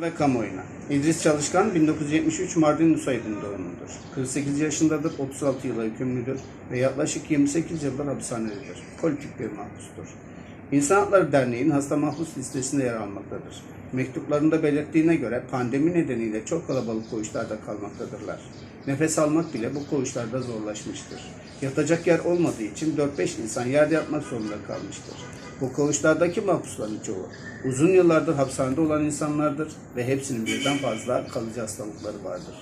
ve kamuoyuna. İdris Çalışkan 1973 Mardin Nusaybin doğumludur. 48 yaşındadır, 36 yıla hükümlüdür ve yaklaşık 28 yıldır hapishanededir. Politik bir mahpustur. İnsan Hakları Derneği'nin hasta mahpus listesinde yer almaktadır. Mektuplarında belirttiğine göre pandemi nedeniyle çok kalabalık koğuşlarda kalmaktadırlar. Nefes almak bile bu koğuşlarda zorlaşmıştır. Yatacak yer olmadığı için 4-5 insan yerde yatmak zorunda kalmıştır. Bu koğuşlardaki mahpusların çoğu uzun yıllardır hapishanede olan insanlardır ve hepsinin birden fazla kalıcı hastalıkları vardır.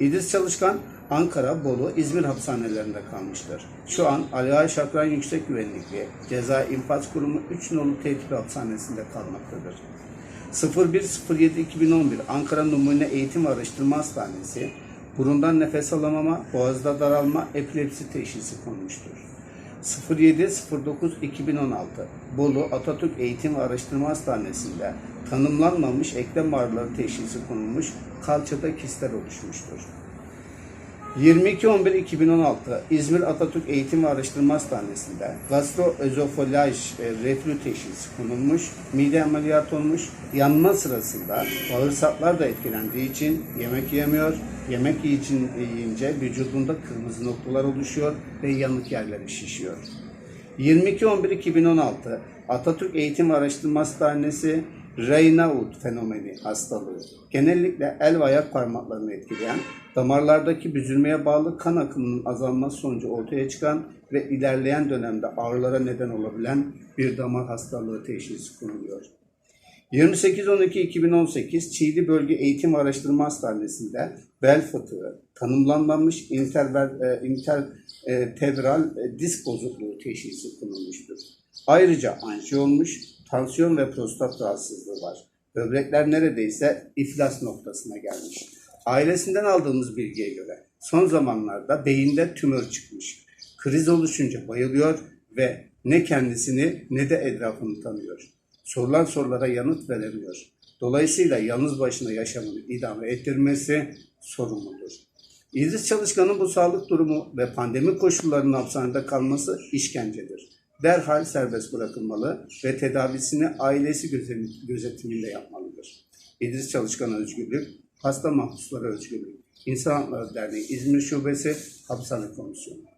İdris Çalışkan Ankara, Bolu, İzmir hapishanelerinde kalmıştır. Şu an Ali Ay Şakran Yüksek Güvenlikli Ceza İnfaz Kurumu 3 nolu tehdit hapishanesinde kalmaktadır. 01.07.2011 Ankara Numune Eğitim Araştırma Hastanesi burundan nefes alamama, boğazda daralma, epilepsi teşhisi konmuştur. 07.09.2016 Bolu Atatürk Eğitim Araştırma Hastanesi'nde tanımlanmamış eklem ağrıları teşhisi konulmuş, kalçada kistler oluşmuştur. 22.11.2016 İzmir Atatürk Eğitim ve Araştırma Hastanesi'nde gastroözofolaj e, reflü teşhisi konulmuş, mide ameliyatı olmuş, yanma sırasında bağırsaklar da etkilendiği için yemek yemiyor, yemek yiyicin- yiyince vücudunda kırmızı noktalar oluşuyor ve yanık yerleri şişiyor. 22.11.2016 Atatürk Eğitim ve Araştırma Hastanesi Raynaud fenomeni hastalığı. Genellikle el ve ayak parmaklarını etkileyen, damarlardaki büzülmeye bağlı kan akımının azalması sonucu ortaya çıkan ve ilerleyen dönemde ağrılara neden olabilen bir damar hastalığı teşhisi konuluyor. 28.12.2018 Çiğli Bölge Eğitim Araştırma Hastanesi'nde bel fıtığı, tanımlanmamış interver, e, intertebral e, disk bozukluğu teşhisi konulmuştur. Ayrıca anjiyo olmuş, tansiyon ve prostat rahatsızlığı var. Böbrekler neredeyse iflas noktasına gelmiş. Ailesinden aldığımız bilgiye göre son zamanlarda beyinde tümör çıkmış. Kriz oluşunca bayılıyor ve ne kendisini ne de etrafını tanıyor. Sorulan sorulara yanıt veremiyor. Dolayısıyla yalnız başına yaşamını idame ettirmesi sorumludur. İdris Çalışkan'ın bu sağlık durumu ve pandemi koşullarının hapishanede kalması işkencedir. Derhal serbest bırakılmalı ve tedavisini ailesi gözetim- gözetiminde yapmalıdır. İdris Çalışkan'a özgürlük, hasta mahpuslara özgürlük. İnsan Hakları Derneği İzmir Şubesi Hapishane Komisyonu.